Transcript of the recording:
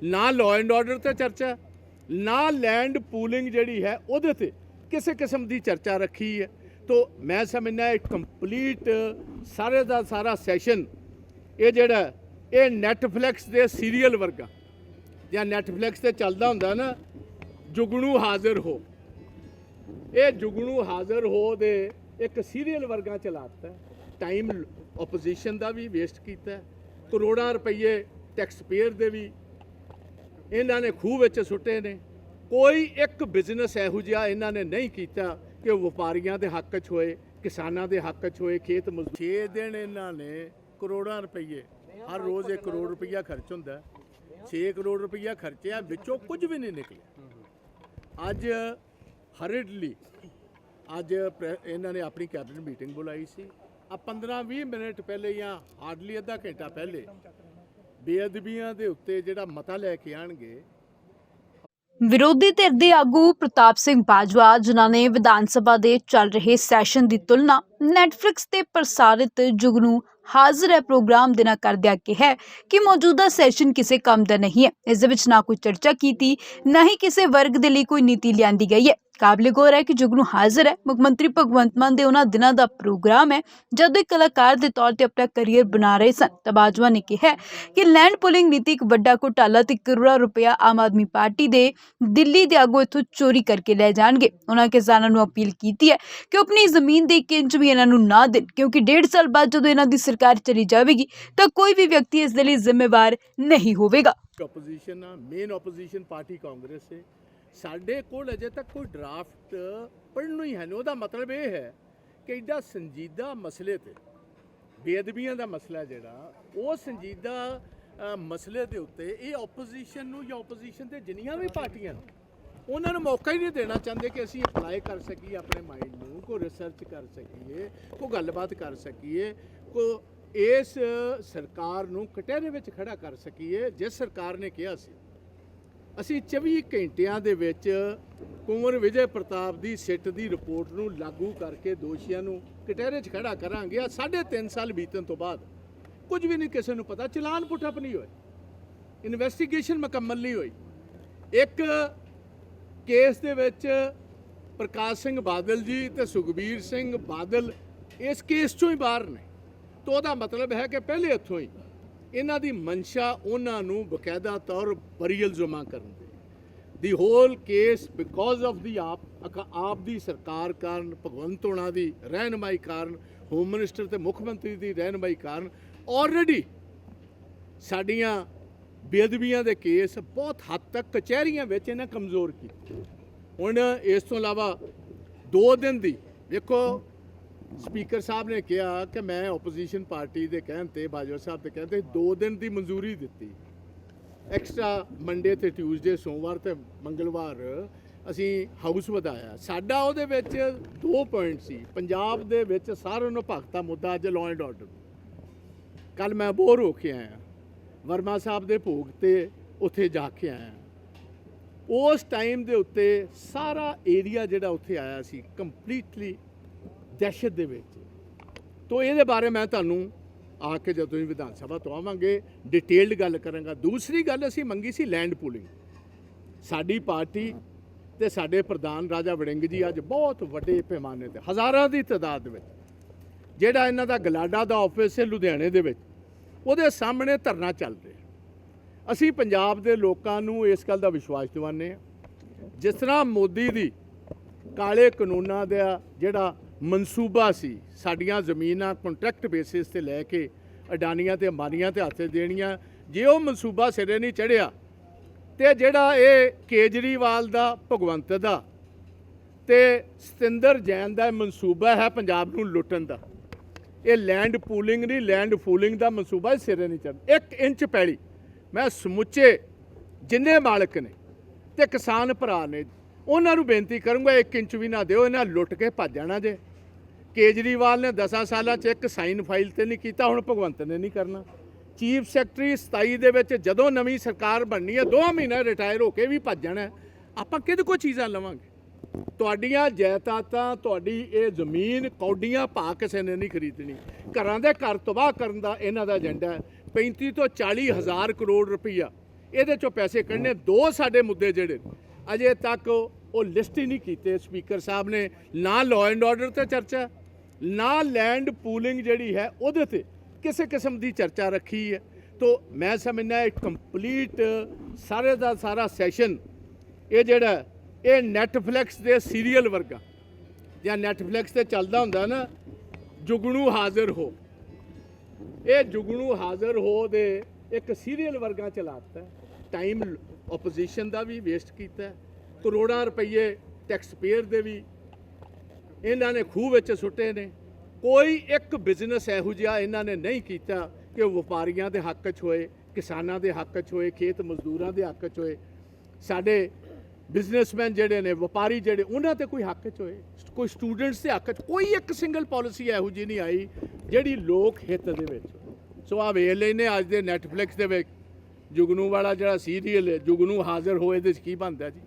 ਨਾ law and order ਤੇ ਚਰਚਾ ਨਾ ਲੈਂਡ ਪੂਲਿੰਗ ਜਿਹੜੀ ਹੈ ਉਹਦੇ ਤੇ ਕਿਸੇ ਕਿਸਮ ਦੀ ਚਰਚਾ ਰੱਖੀ ਹੈ। ਤੋ ਮੈਂ ਸਮਝਣਾ ਇਹ ਕੰਪਲੀਟ ਸਾਰੇ ਦਾ ਸਾਰਾ ਸੈਸ਼ਨ ਇਹ ਜਿਹੜਾ ਇਹ ਨੈਟਫਲਿਕਸ ਦੇ ਸੀਰੀਅਲ ਵਰਗਾ ਜਾਂ ਨੈਟਫਲਿਕਸ ਤੇ ਚੱਲਦਾ ਹੁੰਦਾ ਨਾ, ਜੁਗਣੂ ਹਾਜ਼ਰ ਹੋ। ਇਹ ਜੁਗਣੂ ਹਾਜ਼ਰ ਹੋ ਦੇ ਇੱਕ ਸੀਰੀਅਲ ਵਰਗਾ ਚਲਾਤਾ ਟਾਈਮ ਆਪੋਜੀਸ਼ਨ ਦਾ ਵੀ ਵੇਸਟ ਕੀਤਾ। ਕਰੋੜਾਂ ਰੁਪਏ ਟੈਕਸ ਪੇਅਰ ਦੇ ਵੀ ਇਹਨਾਂ ਨੇ ਖੂਹ ਵਿੱਚ ਸੁੱਟੇ ਨੇ। ਕੋਈ ਇੱਕ ਬਿਜ਼ਨਸ ਇਹੋ ਜਿਹਾ ਇਹਨਾਂ ਨੇ ਨਹੀਂ ਕੀਤਾ ਕਿ ਵਪਾਰੀਆਂ ਦੇ ਹੱਕ 'ਚ ਹੋਏ, ਕਿਸਾਨਾਂ ਦੇ ਹੱਕ 'ਚ ਹੋਏ, ਖੇਤ ਮਜ਼ਦੂਰ 6 ਦਿਨ ਇਹਨਾਂ ਨੇ ਕਰੋੜਾਂ ਰੁਪਏ ਹਰ ਰੋਜ਼ 1 ਕਰੋੜ ਰੁਪਈਆ ਖਰਚ ਹੁੰਦਾ। 6 ਕਰੋੜ ਰੁਪਈਆ ਖਰਚਿਆ, ਵਿੱਚੋਂ ਕੁਝ ਵੀ ਨਹੀਂ ਨਿਕਲਿਆ। ਅੱਜ ਹਰਡਲੀ, ਅੱਜ ਪ੍ਰੈ- ਇਹਨਾਂ ਨੇ ਆਪਣੀ ਕੈਬਨਿਟ ਮੀਟਿੰਗ ਬੁਲਾਈ ਸੀ। ਆ 15-20 ਮਿੰਟ ਪਹਿਲੇ ਜਾਂ ਹਾਰਡਲੀ ਅੱਧਾ ਘੰਟਾ ਪਹਿਲੇ ਬੇਅਦਬੀਆਂ ਦੇ ਉੱਤੇ ਜਿਹੜਾ ਮਤਾ ਲੈ ਕੇ ਆਣਗੇ। ਵਿਰੋਧੀ ਧਿਰ ਦੇ ਆਗੂ ਪ੍ਰਤਾਪ ਸਿੰਘ ਬਾਜਵਾ, ਜਿਨ੍ਹਾਂ ਨੇ ਵਿਧਾਨ ਸਭਾ ਦੇ ਚੱਲ ਰਹੇ ਸੈਸ਼ਨ ਦੀ ਤੁਲਨਾ ਨੈਟਫਲਿਕਸ ਤੇ ਪ੍ਰਸਾਰਿਤ ਜੁਗਨੂ ਹਾਜ਼ਰ ਹੈ ਪ੍ਰੋਗਰਾਮ ਦੇ ਨਾਲ ਕਰਦਿਆਂ ਕਿਹਾ ਕਿ ਮੌਜੂਦਾ ਸੈਸ਼ਨ ਕਿਸੇ ਕੰਮ ਦਾ ਨਹੀਂ ਹੈ। ਇਸ ਦੇ ਵਿੱਚ ਨਾ ਕੋਈ ਚਰਚਾ ਕੀਤੀ, ਨਾ ਹੀ ਕਿਸੇ ਵਰਗ ਦੇ ਲਈ ਕੋਈ ਨੀਤੀ ਲਿਆਂਦੀ ਗਈ ਹੈ। ਕਾਬਲੇ ਗੌਰ ਹੈ ਕਿ ਜੁਗਨੂ ਹਾਜ਼ਰ ਹੈ। ਮੁੱਖ ਮੰਤਰੀ ਭਗਵੰਤ ਮਾਨ ਦੇ ਉਹਨਾਂ ਦਿਨਾਂ ਦਾ ਪ੍ਰੋਗਰਾਮ ਹੈ, ਜਦੋਂ ਇੱਕ ਕਲਾਕਾਰ ਦੇ ਤੌਰ ਤੇ ਆਪਣਾ ਕੈਰੀਅਰ ਬਣਾ ਰਹੇ ਸਨ। ਤਾਂ ਬਾਜਵਾ ਨੇ ਕਿਹਾ ਕਿ ਲੈਂਡ ਪੁਲਿੰਗ ਨੀਤੀ ਇੱਕ ਵੱਡਾ ਘੁਟਾਲਾ ਤੇ ਕਰੋੜਾਂ ਰੁਪਇਆ ਆਮ ਆਦਮੀ ਪਾਰਟੀ ਦੇ ਦਿੱਲੀ ਦੇ ਆਗੂ ਇੱਥੋਂ ਚੋਰੀ ਕਰਕੇ ਲੈ ਜਾਣਗੇ। ਉਹਨਾਂ ਕਿਸਾਨਾਂ ਨੂੰ ਅਪੀਲ ਕੀਤੀ ਹੈ ਕਿ ਆਪਣੀ ਜ਼ਮੀਨ ਦੇ ਇੱਕ ਇੰਚ ਵੀ ਇਹਨਾਂ ਨੂੰ ਨਾ ਦੇਣ, ਕਿਉਂਕਿ ਡੇਢ ਸਾਲ ਬਾਅਦ ਜਦੋਂ ਇਹਨਾਂ ਦੀ ਸਰਕਾਰ ਚਲੀ ਜਾਵੇਗੀ, ਤਾਂ ਕੋਈ ਵੀ ਵਿਅਕਤੀ ਇਸ ਦੇ ਲਈ ਜ਼ਿੰਮੇਵਾਰ ਨਹੀਂ ਹੋਵੇਗਾ। Opposition main opposition party Congress ਹੈ। ਸਾਡੇ ਕੋਲ ਅਜੇ ਤੱਕ ਕੋਈ ਡਰਾਫਟ ਪੜ੍ਹਨ ਨੂੰ ਹੀ ਹੈ ਨਹੀਂ। ਉਹਦਾ ਮਤਲਬ ਇਹ ਹੈ ਕਿ ਐਡਾ ਸੰਜੀਦਾ ਮਸਲੇ ਤੇ, ਬੇਅਦਬੀਆਂ ਦਾ ਮਸਲਾ ਜਿਹੜਾ, ਉਹ ਸੰਜੀਦਾ ਮਸਲੇ ਦੇ ਉੱਤੇ ਇਹ ਆਪੋਜੀਸ਼ਨ ਨੂੰ ਜਾਂ ਆਪੋਜੀਸ਼ਨ ਦੇ ਜਿੰਨੀਆਂ ਵੀ ਪਾਰਟੀਆਂ ਨੇ, ਉਹਨਾਂ ਨੂੰ ਮੌਕਾ ਹੀ ਨਹੀਂ ਦੇਣਾ ਚਾਹੁੰਦੇ ਕਿ ਅਸੀਂ ਅਪਲਾਈ ਕਰ ਸਕੀਏ, ਆਪਣੇ ਮਾਈਂਡ ਨੂੰ, ਕੋਈ ਰਿਸਰਚ ਕਰ ਸਕੀਏ, ਕੋਈ ਗੱਲਬਾਤ ਕਰ ਸਕੀਏ ਕੋ ਇਸ ਸਰਕਾਰ ਨੂੰ ਕਟਹਿਰੇ ਵਿੱਚ ਖੜਾ ਕਰ ਸਕੀਏ, ਜਿਸ ਸਰਕਾਰ ਨੇ ਕਿਹਾ ਸੀ। ਅਸੀਂ 24 ਘੰਟਿਆਂ ਦੇ ਵਿੱਚ ਕੁੰਵਰ ਵਿਜੇ ਪ੍ਰਤਾਪ ਦੀ ਸਿੱਟ ਦੀ ਰਿਪੋਰਟ ਨੂੰ ਲਾਗੂ ਕਰਕੇ ਦੋਸ਼ੀਆਂ ਨੂੰ ਕਟਹਿਰੇ 'ਚ ਖੜਾ ਕਰਾਂਗੇ। ਆ ਸਾਢੇ ਤਿੰਨ ਸਾਲ ਬੀਤਣ ਤੋਂ ਬਾਅਦ ਕੁਝ ਵੀ ਨਹੀਂ ਕਿਸੇ ਨੂੰ ਪਤਾ। ਚਲਾਨ ਪੁੱਠਪ ਨਹੀਂ ਹੋਏ। ਇਨਵੈਸਟੀਗੇਸ਼ਨ ਮੁਕੰਮਲ ਨਹੀਂ ਹੋਈ। ਇੱਕ ਕੇਸ ਦੇ ਵਿੱਚ ਪ੍ਰਕਾਸ਼ ਸਿੰਘ ਬਾਦਲ ਜੀ ਤੇ ਸੁਖਬੀਰ ਸਿੰਘ ਬਾਦਲ ਇਸ ਕੇਸ ਚੋਂ ਹੀ ਬਾਹਰ ਨੇ। ਤਾਂ ਉਹਦਾ ਮਤਲਬ ਹੈ ਕਿ ਪਹਿਲੇ ਹੱਥੋਂ ਹੀ ਇਹਨਾਂ ਦੀ ਮਨਸ਼ਾ ਉਹਨਾਂ ਨੂੰ ਬਕਾਇਦਾ ਤੌਰ ਬਰੀਅਲ ਜਮਾ ਕਰਨ ਦੀ। The whole case because of the AAP AAP ਦੀ ਸਰਕਾਰ ਕਾਰਨ, ਭਗਵੰਤ ਹੋਣਾ ਦੀ ਰਹਿਨਮਾਈ ਕਾਰਨ ਹੋਮ ਮਿਨਿਸਟਰ ਤੇ ਮੁੱਖ ਮੰਤਰੀ ਦੀ ਰਹਿਨਮਾਈ ਕਾਰਨ ਆਲਰੇਡੀ ਸਾਡੀਆਂ ਬੇਅਦਬੀਆਂ ਦੇ ਕੇਸ ਬਹੁਤ ਹੱਦ ਤੱਕ ਕਚਹਿਰੀਆਂ ਵਿੱਚ ਇਹਨਾਂ ਕਮਜ਼ੋਰ ਕੀਤੇ। ਹੁਣ ਇਸ ਤੋਂ ਇਲਾਵਾ 2 ਦਿਨ ਦੀ, ਵੇਖੋ ਸਪੀਕਰ ਸਾਹਿਬ ਨੇ ਕਿਹਾ ਕਿ ਮੈਂ ਆਪੋਜੀਸ਼ਨ ਪਾਰਟੀ ਦੇ ਕਹਿਣ ਤੇ, ਬਾਜਵਾ ਸਾਹਿਬ ਦੇ ਕਹਿਣ ਤੇ 2 ਦਿਨ ਦੀ ਮਨਜ਼ੂਰੀ ਦਿੱਤੀ। ਐਕਸਟਰਾ ਮੰਡੇ ਤੇ ਟਿਊਜ਼ਡੇ ਸੋਮਵਾਰ ਤੇ ਮੰਗਲਵਾਰ ਅਸੀਂ ਹਾਊਸ ਵਧਾਇਆ। ਸਾਡਾ ਉਹਦੇ ਵਿੱਚ ਦੋ ਪੁਆਇੰਟ ਸੀ। ਪੰਜਾਬ ਦੇ ਵਿੱਚ ਸਾਰਿਆਂ ਨੂੰ ਭਗਤਾ ਮੁੱਦਾ ਅੱਜ ਲਾਅ ਐਂਡ ਆਰਡਰ ਕੱਲ ਮੈਂ ਬੋਰ ਹੋ ਕੇ ਆਇਆ। ਵਰਮਾ ਸਾਹਿਬ ਦੇ ਭੋਗ ਤੇ ਉੱਥੇ ਜਾ ਕੇ ਆਇਆ। ਉਸ ਟਾਈਮ ਦੇ ਉੱਤੇ ਸਾਰਾ ਏਰੀਆ ਜਿਹੜਾ ਉੱਥੇ ਆਇਆ ਸੀ ਕੰਪਲੀਟਲੀ ਦਹਿਸ਼ਤ ਦੇ ਵਿੱਚ। ਤੋ ਇਹਦੇ ਬਾਰੇ ਮੈਂ ਤੁਹਾਨੂੰ ਆ ਕੇ ਜਦੋਂ ਹੀ ਵਿਧਾਨ ਸਭਾ ਤੋਂ ਆਵਾਂਗੇ ਡਿਟੇਲਡ ਗੱਲ ਕਰਾਂਗਾ। ਦੂਸਰੀ ਗੱਲ ਅਸੀਂ ਮੰਗੀ ਸੀ ਲੈਂਡ ਪੂਲਿੰਗ ਸਾਡੀ ਪਾਰਟੀ ਤੇ ਸਾਡੇ ਪ੍ਰਧਾਨ ਰਾਜਾ ਵੜਿੰਗ ਜੀ ਅੱਜ ਬਹੁਤ ਵੱਡੇ ਪੈਮਾਨੇ ਤੇ, ਹਜ਼ਾਰਾਂ ਦੀ ਤਾਦਾਦ ਵਿੱਚ, ਜਿਹੜਾ ਇਹਨਾਂ ਦਾ ਗਲਾਡਾ ਦਾ ਆਫਿਸ ਹੈ ਲੁਧਿਆਣੇ ਦੇ ਵਿੱਚ, ਉਹਦੇ ਸਾਹਮਣੇ ਧਰਨਾ ਚੱਲ ਰਿਹਾ। ਅਸੀਂ ਪੰਜਾਬ ਦੇ ਲੋਕਾਂ ਨੂੰ ਇਸ ਗੱਲ ਦਾ ਵਿਸ਼ਵਾਸ ਦਿਵਾਉਂਦੇ ਹਾਂ। ਜਿਸ ਤਰ੍ਹਾਂ ਮੋਦੀ ਦੀ ਕਾਲੇ ਕਾਨੂੰਨਾਂ ਦਾ ਜਿਹੜਾ ਮਨਸੂਬਾ ਸੀ। ਸਾਡੀਆਂ ਜ਼ਮੀਨਾਂ ਕੰਟਰੈਕਟ ਬੇਸਿਸ ਤੇ ਲੈ ਕੇ ਅਡਾਨੀਆਂ ਤੇ ਅੰਬਾਨੀਆਂ ਤੇ ਹੱਥ ਦੇਣੀਆਂ। ਜੇ ਉਹ ਮਨਸੂਬਾ ਸਿਰੇ ਨਹੀਂ ਚੜਿਆ ਤੇ ਜਿਹੜਾ ਇਹ ਕੇਜਰੀਵਾਲ ਦਾ, ਭਗਵੰਤ ਦਾ ਤੇ ਸਤਿੰਦਰ ਜੈਨ ਦਾ ਮਨਸੂਬਾ ਹੈ ਪੰਜਾਬ ਨੂੰ ਲੁੱਟਣ ਦਾ। ਇਹ ਲੈਂਡ ਪੂਲਿੰਗ ਨਹੀਂ ਲੈਂਡ ਫੂਲਿੰਗ ਦਾ ਮਨਸੂਬਾ ਸਿਰੇ ਨਹੀਂ ਚੜ 1 ਇੰਚ ਪੈਲੀ। ਮੈਂ ਸਮੁੱਚੇ ਜਿੰਨੇ ਮਾਲਕ ਨੇ ਤੇ ਕਿਸਾਨ ਭਰਾ ਨੇ, ਉਹਨਾਂ ਨੂੰ ਬੇਨਤੀ ਕਰੂੰਗਾ 1 ਇੰਚ ਵੀ ਨਾ ਦਿਓ, ਇਹਨਾਂ ਲੁੱਟ ਕੇ ਭੱਜ ਜਾਣਾ ਜੇ। ਕੇਜਰੀਵਾਲ ਨੇ 10 ਸਾਲਾਂ 'ਚ ਇੱਕ ਸਾਈਨ ਫਾਈਲ ਤੇ ਨਹੀਂ ਕੀਤਾ, ਹੁਣ ਭਗਵੰਤ ਨੇ ਨਹੀਂ ਕਰਨਾ। ਚੀਫ ਸੈਕਟਰੀ 27 ਦੇ ਵਿੱਚ ਜਦੋਂ ਨਵੀਂ ਸਰਕਾਰ ਬਣਨੀ ਹੈ 2 ਮਹੀਨੇ ਰਿਟਾਇਰ ਹੋ ਕੇ ਵੀ ਭੱਜ ਜਾਣਾ ਆਪਾਂ ਕਿਹਦੇ ਕੋ ਚੀਜ਼ਾਂ ਲਵਾਂਗੇ? ਤੁਹਾਡੀਆਂ ਜਾਇਦਾਦਾਂ, ਤੁਹਾਡੀ ਇਹ ਜ਼ਮੀਨ, ਕੌਡੀਆਂ ਪਾ ਕਿਸੇ ਨੇ ਨਹੀਂ ਖਰੀਦਣੀ। ਘਰਾਂ ਦੇ ਘਰ ਤਬਾਹ ਕਰਨ ਦਾ ਇਹਨਾਂ ਦਾ ਏਜੰਡਾ ਹੈ। 35 ਤੋਂ 40 ਹਜ਼ਾਰ ਕਰੋੜ ਰੁਪਈਆ। ਇਹਦੇ ਚੋਂ ਪੈਸੇ ਕੱਢਣੇ ਦੋ ਸਾਡੇ ਮੁੱਦੇ ਜਿਹੜੇ ਅਜੇ ਤੱਕ ਉਹ ਲਿਸਟ ਹੀ ਨਹੀਂ ਕੀਤੇ ਸਪੀਕਰ ਸਾਹਿਬ ਨੇ। ਨਾ ਲਾਅ ਐਂਡ ਆਰਡਰ ਤੇ ਚਰਚਾ ਨਾ ਲੈਂਡ ਪੂਲਿੰਗ ਜਿਹੜੀ ਹੈ, ਉਹਦੇ ਤੇ ਕਿਸੇ ਕਿਸਮ ਦੀ ਚਰਚਾ ਰੱਖੀ ਹੈ। ਤੋ ਮੈਂ ਸਮਝਦਾ ਇਹ ਕੰਪਲੀਟ ਸਾਰੇ ਦਾ ਸਾਰਾ ਸੈਸ਼ਨ ਇਹ ਜਿਹੜਾ, ਇਹ ਨੈਟਫਲਿਕਸ ਦੇ ਸੀਰੀਅਲ ਵਰਗਾ, ਜਾਂ ਨੈਟਫਲਿਕਸ ਤੇ ਚੱਲਦਾ ਹੁੰਦਾ ਨਾ, ਜੁਗਣੂ ਹਾਜ਼ਰ ਹੋ। ਇਹ ਜੁਗਣੂ ਹਾਜ਼ਰ ਹੋ ਦੇ ਇੱਕ ਸੀਰੀਅਲ ਵਰਗਾ ਚਲਾਤਾ ਟਾਈਮ ਆਪੋਜੀਸ਼ਨ ਦਾ ਵੀ ਵੇਸਟ ਕੀਤਾ। ਕਰੋੜਾਂ ਰੁਪਏ ਟੈਕਸ ਪੇਅਰ ਦੇ ਵੀ ਇਹਨਾਂ ਨੇ ਖੂਹ ਵਿੱਚ ਸੁੱਟੇ ਨੇ। ਕੋਈ ਇੱਕ ਬਿਜ਼ਨਸ ਇਹੋ ਜਿਹਾ ਇਹਨਾਂ ਨੇ ਨਹੀਂ ਕੀਤਾ ਕਿ ਉਹ ਵਪਾਰੀਆਂ ਦੇ ਹੱਕ 'ਚ ਹੋਏ, ਕਿਸਾਨਾਂ ਦੇ ਹੱਕ 'ਚ ਹੋਏ, ਖੇਤ ਮਜ਼ਦੂਰਾਂ ਦੇ ਹੱਕ 'ਚ ਹੋਏ। ਸਾਡੇ ਬਿਜ਼ਨਸਮੈਨ ਜਿਹੜੇ ਨੇ, ਵਪਾਰੀ ਜਿਹੜੇ, ਉਹਨਾਂ ਤੇ ਕੋਈ ਹੱਕ 'ਚ ਹੋਏ। ਕੋਈ ਸਟੂਡੈਂਟਸ ਦੇ ਹੱਕ 'ਚ, ਕੋਈ ਇੱਕ ਸਿੰਗਲ ਪਾਲਿਸੀ ਇਹੋ ਜਿਹੀ ਨਹੀਂ ਆਈ ਜਿਹੜੀ ਲੋਕ ਹਿੱਤ ਦੇ ਵਿੱਚ ਹੋਏ। ਸੋ ਆ ਵੇਖ ਲੈਨੇ ਅੱਜ ਦੇ ਨੈਟਫਲਿਕਸ ਦੇ ਵਿੱਚ। ਜੁਗਨੂ ਵਾਲਾ ਜਿਹੜਾ ਸੀਰੀਅਲ ਹੈ, ਜੁਗਨੂ ਹਾਜ਼ਰ ਹੋਏ ਇਹਦੇ ਕੀ ਬਣਦਾ ਜੀ?